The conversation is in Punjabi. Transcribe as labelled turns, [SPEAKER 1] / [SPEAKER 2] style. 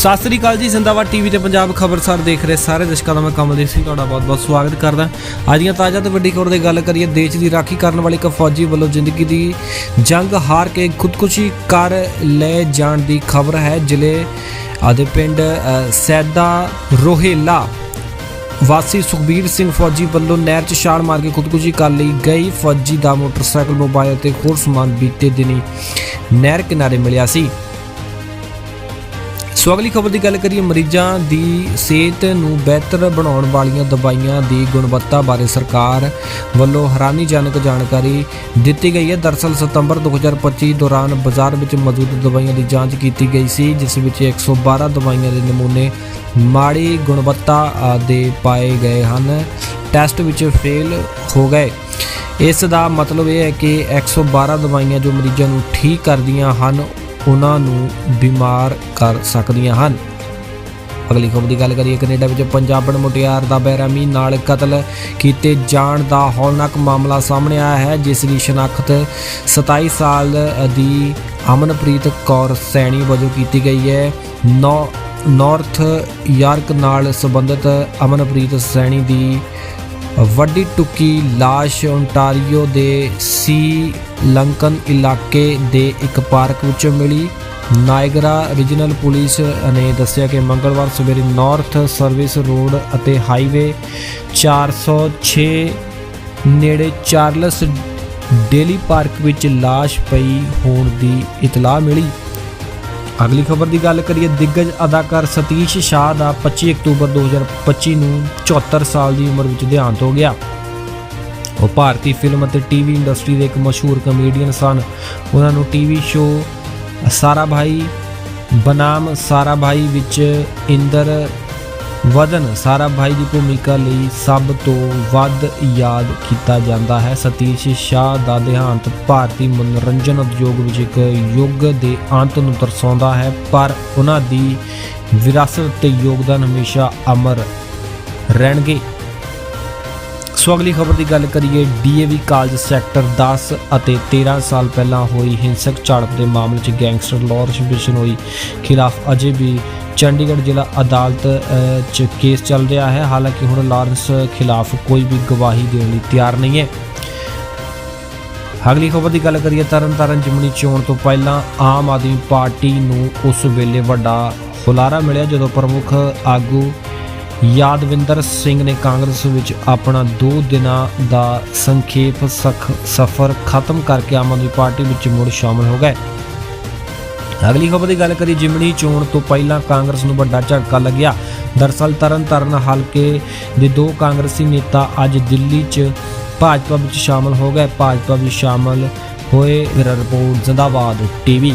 [SPEAKER 1] ਸਤਿ ਸ੍ਰੀ ਅਕਾਲ ਜੀ, ਜ਼ਿੰਦਾਬਾਦ ਟੀਵੀ ਤੇ ਪੰਜਾਬ ਖਬਰਸਾਰ ਦੇਖ ਰਹੇ ਸਾਰੇ ਦਰਸ਼ਕਾਂ ਦਾ ਮੈਂ ਕਮਲਦੀਪ ਸਿੰਘ, ਤੁਹਾਡਾ ਬਹੁਤ-ਬਹੁਤ ਸਵਾਗਤ ਕਰਦਾ। ਅੱਜ ਦੀਆਂ ਤਾਜ਼ਾ ਤੇ ਵੱਡੀ ਖਬਰ ਦੀ ਗੱਲ ਕਰੀਏ, ਦੇਸ਼ ਦੀ ਰਾਖੀ ਕਰਨ ਵਾਲੇ ਇੱਕ ਫੌਜੀ ਵੱਲੋਂ ਜ਼ਿੰਦਗੀ ਦੀ ਜੰਗ ਹਾਰ ਕੇ ਖੁਦਕੁਸ਼ੀ ਕਰ ਲੈ ਜਾਣ ਦੀ ਖਬਰ ਹੈ। ਜ਼ਿਲ੍ਹੇ ਆਦੇ ਪਿੰਡ ਸੈਦਾ ਰੋਹੇਲਾ ਵਾਸੀ ਸੁਖਬੀਰ ਸਿੰਘ ਫੌਜੀ ਵੱਲੋਂ ਨਹਿਰ 'ਚ ਛਾਲ ਮਾਰ ਕੇ ਖੁਦਕੁਸ਼ੀ ਕਰ ਲਈ ਗਈ। ਫੌਜੀ ਦਾ ਮੋਟਰਸਾਈਕਲ, ਮੋਬਾਈਲ ਤੇ ਹੋਰ ਸਮਾਨ ਬੀਤੇ ਦਿਨੀ ਨਹਿਰ ਕਿਨਾਰੇ ਮਿਲਿਆ ਸੀ। ਸੋ ਅਗਲੀ ਖਬਰ ਦੀ ਗੱਲ ਕਰੀਏ, ਮਰੀਜ਼ਾਂ ਦੀ ਸਿਹਤ ਨੂੰ ਬਿਹਤਰ ਬਣਾਉਣ ਵਾਲੀਆਂ ਦਵਾਈਆਂ ਦੀ ਗੁਣਵੱਤਾ ਬਾਰੇ ਸਰਕਾਰ ਵੱਲੋਂ ਹੈਰਾਨੀਜਨਕ ਜਾਣਕਾਰੀ ਦਿੱਤੀ ਗਈ ਹੈ। ਦਰਅਸਲ, ਸਤੰਬਰ 2025 ਦੌਰਾਨ ਬਾਜ਼ਾਰ ਵਿੱਚ ਮੌਜੂਦ ਦਵਾਈਆਂ ਦੀ ਜਾਂਚ ਕੀਤੀ ਗਈ ਸੀ, ਜਿਸ ਵਿੱਚ 112 ਦਵਾਈਆਂ ਦੇ ਨਮੂਨੇ ਮਾੜੀ ਗੁਣਵੱਤਾ ਦੇ ਪਾਏ ਗਏ ਹਨ। ਟੈਸਟ ਵਿੱਚ ਫੇਲ ਹੋ ਗਏ। ਇਸ ਦਾ ਮਤਲਬ ਇਹ ਹੈ ਕਿ 112 ਦਵਾਈਆਂ ਜੋ ਮਰੀਜ਼ਾਂ ਨੂੰ ਠੀਕ ਕਰਦੀਆਂ ਹਨ ਉਹਨਾਂ ਨੂੰ ਬਿਮਾਰ ਕਰ ਸਕਦੀਆਂ ਹਨ। ਅਗਲੀ ਖਬਰ ਦੀ ਗੱਲ ਕਰੀਏ, ਕੈਨੇਡਾ ਵਿੱਚ ਪੰਜਾਬਣ ਮੁਟਿਆਰ ਦਾ ਬੇਰਹਿਮੀ ਨਾਲ ਕਤਲ ਕੀਤੇ ਜਾਣ ਦਾ ਹੌਲਨਾਕ ਮਾਮਲਾ ਸਾਹਮਣੇ ਆਇਆ ਹੈ, ਜਿਸ ਦੀ ਸ਼ਨਾਖਤ 27 ਸਾਲ ਦੀ ਅਮਨਪ੍ਰੀਤ ਕੌਰ ਸੈਣੀ ਵਜੋਂ ਕੀਤੀ ਗਈ ਹੈ। ਨੌ, ਨਾਰਥ ਯਾਰਕ ਨਾਲ ਸੰਬੰਧਿਤ ਅਮਨਪ੍ਰੀਤ ਸੈਣੀ ਦੀ ਵੱਡੀ ਟੁਕੀ ਲਾਸ਼ ਓਨਟਾਰੀਓ ਦੇ ਸੀ ਲੰਕਨ ਇਲਾਕੇ ਦੇ ਇੱਕ ਪਾਰਕ ਵਿੱਚੋਂ ਮਿਲੀ। ਨਾਇਗਰਾ ਰੀਜਨਲ ਪੁਲਿਸ ਨੇ ਦੱਸਿਆ ਕਿ ਮੰਗਲਵਾਰ ਸਵੇਰੇ ਨਾਰਥ ਸਰਵਿਸ ਰੋਡ ਅਤੇ ਹਾਈਵੇ 406 ਨੇੜੇ ਚਾਰਲਸ ਡੇਲੀ ਪਾਰਕ ਵਿੱਚ ਲਾਸ਼ ਪਈ ਹੋਣ ਦੀ ਇਤਲਾਹ ਮਿਲੀ। ਅਗਲੀ ਖਬਰ ਦੀ ਗੱਲ ਕਰੀਏ, ਦਿੱਗਜ ਅਦਾਕਾਰ ਸਤੀਸ਼ ਸ਼ਾਹ ਦਾ 25 ਅਕਤੂਬਰ 2025 ਨੂੰ 74 ਸਾਲ ਦੀ ਉਮਰ ਵਿੱਚ ਦੇਹਾਂਤ ਹੋ ਗਿਆ। ਉਹ ਭਾਰਤੀ ਫਿਲਮ ਅਤੇ ਟੀਵੀ ਇੰਡਸਟਰੀ ਦੇ ਇੱਕ ਮਸ਼ਹੂਰ ਕਮੇਡੀਅਨ ਸਨ। ਉਹਨਾਂ ਨੂੰ ਟੀਵੀ ਸ਼ੋਅ ਸਾਰਾ ਭਾਈ ਬਨਾਮ ਸਾਰਾ ਭਾਈ ਵਿੱਚ ਇੰਦਰ ਵਦਨ ਸਾਰਾ ਭਾਈ ਦੀ ਭੂਮਿਕਾ ਲਈ ਸਭ ਤੋਂ ਵੱਧ ਯਾਦ ਕੀਤਾ ਜਾਂਦਾ ਹੈ। ਸਤੀਸ਼ ਸ਼ਾਹ ਦਾ ਦੇਹਾਂਤ ਭਾਰਤੀ ਮਨੋਰੰਜਨ ਉਦਯੋਗ ਵਿੱਚ ਇੱਕ ਯੁੱਗ ਦੇ ਅੰਤ ਨੂੰ ਦਰਸਾਉਂਦਾ ਹੈ, ਪਰ ਉਹਨਾਂ ਦੀ ਵਿਰਾਸਤ ਤੇ ਯੋਗਦਾਨ ਹਮੇਸ਼ਾ ਅਮਰ ਰਹਿਣਗੇ। ਸੋ ਅਗਲੀ ਖਬਰ ਦੀ ਗੱਲ ਕਰੀਏ, ਡੀਏਵੀ ਕਾਲਜ ਸੈਕਟਰ 10 ਅਤੇ 13 ਸਾਲ ਪਹਿਲਾਂ ਹੋਈ ਹਿੰਸਕ ਝੜਪ ਦੇ ਮਾਮਲੇ 'ਚ ਗੈਂਗਸਟਰ ਲਾਰੈਂਸ ਬਿਸ਼ਨੋਈ ਖਿਲਾਫ ਅਜੇ ਵੀ ਚੰਡੀਗੜ੍ਹ ਜ਼ਿਲ੍ਹਾ ਅਦਾਲਤ 'ਚ ਕੇਸ ਚੱਲ ਰਿਹਾ ਹੈ। ਹਾਲਾਂਕਿ ਹੁਣ ਲਾਰੈਂਸ ਖਿਲਾਫ ਕੋਈ ਵੀ ਗਵਾਹੀ ਦੇਣ ਲਈ ਤਿਆਰ ਨਹੀਂ ਹੈ। ਅਗਲੀ ਖਬਰ ਦੀ ਗੱਲ ਕਰੀਏ, ਤਰਨਤਾਰਨ ਜਿਮਣੀ ਚੋਣ ਤੋਂ ਪਹਿਲਾਂ ਆਮ ਆਦਮੀ ਪਾਰਟੀ ਨੂੰ ਉਸ ਵੇਲੇ ਵੱਡਾ ਹੁਲਾਰਾ ਮਿਲਿਆ, ਜਦੋਂ ਪ੍ਰਮੁੱਖ ਆਗੂ ਯਾਦਵਿੰਦਰ ਸਿੰਘ ਨੇ ਕਾਂਗਰਸ ਵਿੱਚ ਆਪਣਾ 2 ਦਿਨਾਂ ਦਾ ਸੰਖੇਪ ਸਖ, ਸਫ਼ਰ ਖਤਮ ਕਰਕੇ ਆਮ ਆਦਮੀ ਪਾਰਟੀ ਵਿੱਚ ਮੁੜ ਸ਼ਾਮਲ ਹੋ ਗਏ। ਅਗਲੀ ਖਬਰ ਦੀ ਗੱਲ ਕਰੀ ਜਿਮਣੀ ਚੋਣ ਤੋਂ ਪਹਿਲਾਂ ਕਾਂਗਰਸ ਨੂੰ ਵੱਡਾ ਝਟਕਾ ਲੱਗਿਆ। ਦਰਸਲ ਤਰਨਤਾਰਨ ਹਲਕੇ ਦੇ ਦੋ ਕਾਂਗਰਸੀ ਨੇਤਾ ਅੱਜ ਦਿੱਲੀ 'ਚ ਭਾਜਪਾ ਵਿੱਚ ਸ਼ਾਮਲ ਹੋ ਗਏ। ਭਾਜਪਾ ਵਿੱਚ ਸ਼ਾਮਲ ਹੋਏ ਰਿਪੋਰਟ ਜ਼ਿੰਦਾਬਾਦ ਟੀਵੀ।